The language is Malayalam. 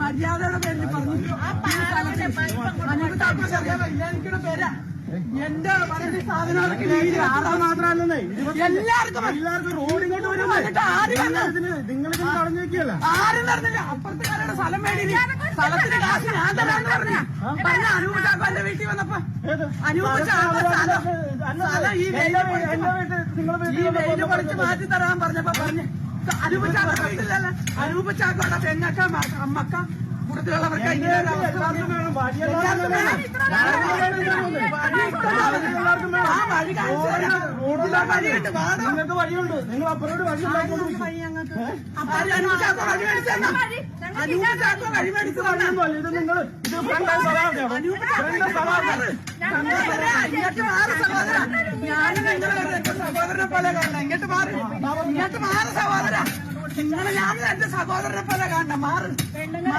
മര്യാദയുടെ പേരിൽ പറഞ്ഞു എനിക്കിടെ പേരാ എന്റെ വണ്ടി സാധനങ്ങൾക്ക് വീട് ആറാ മാത്രമല്ലേ എല്ലാവർക്കും എല്ലാവർക്കും റോഡിങ്ങോട്ട് വരും എന്നിട്ട് ആര് വന്നു? നിങ്ങൾ കളഞ്ഞു വെക്കുകയല്ല? ആരും നടന്നില്ല. അപ്പുറത്തെ കാരുടെ സ്ഥലം മേടിയില്ല സ്ഥലത്തിന്റെ കാശ് ഞാൻ തരാന്ന് പറഞ്ഞ പറഞ്ഞ അനൂപ് ചാക്കോ എന്റെ വീട്ടിൽ വന്നപ്പോ ഏത്? അനൂപ് ചാക്കോ സ്ഥലം ഈ വെയിൽ വെയിൽ മാറ്റി തരാൻ പറഞ്ഞപ്പോ പറഞ്ഞു. അനൂപ് ചാക്കോ അനൂപ് ചാക്കോടെ പെങ്ങക്ക മ- നിങ്ങൾക്ക് വഴിയുണ്ട്. നിങ്ങൾ അപ്പുറോട് വഴി ഇത് നിങ്ങൾ ഇത് ഫ്രണ്ട് സ്ഥലമാണ് ഫ്രണ്ട് സ്ഥലമാണ് ഇങ്ങോട്ട് മാറി സഹോദര. ഞാൻ നിങ്ങളെ എന്റെ സഹോദരനെ പോലെ കാണണം ഇങ്ങോട്ട് മാറി. ഇങ്ങോട്ട് മാറി സഹോദര. നിങ്ങൾ ഞാൻ എന്റെ സഹോദരനെ പോലെ കാണണം മാറി.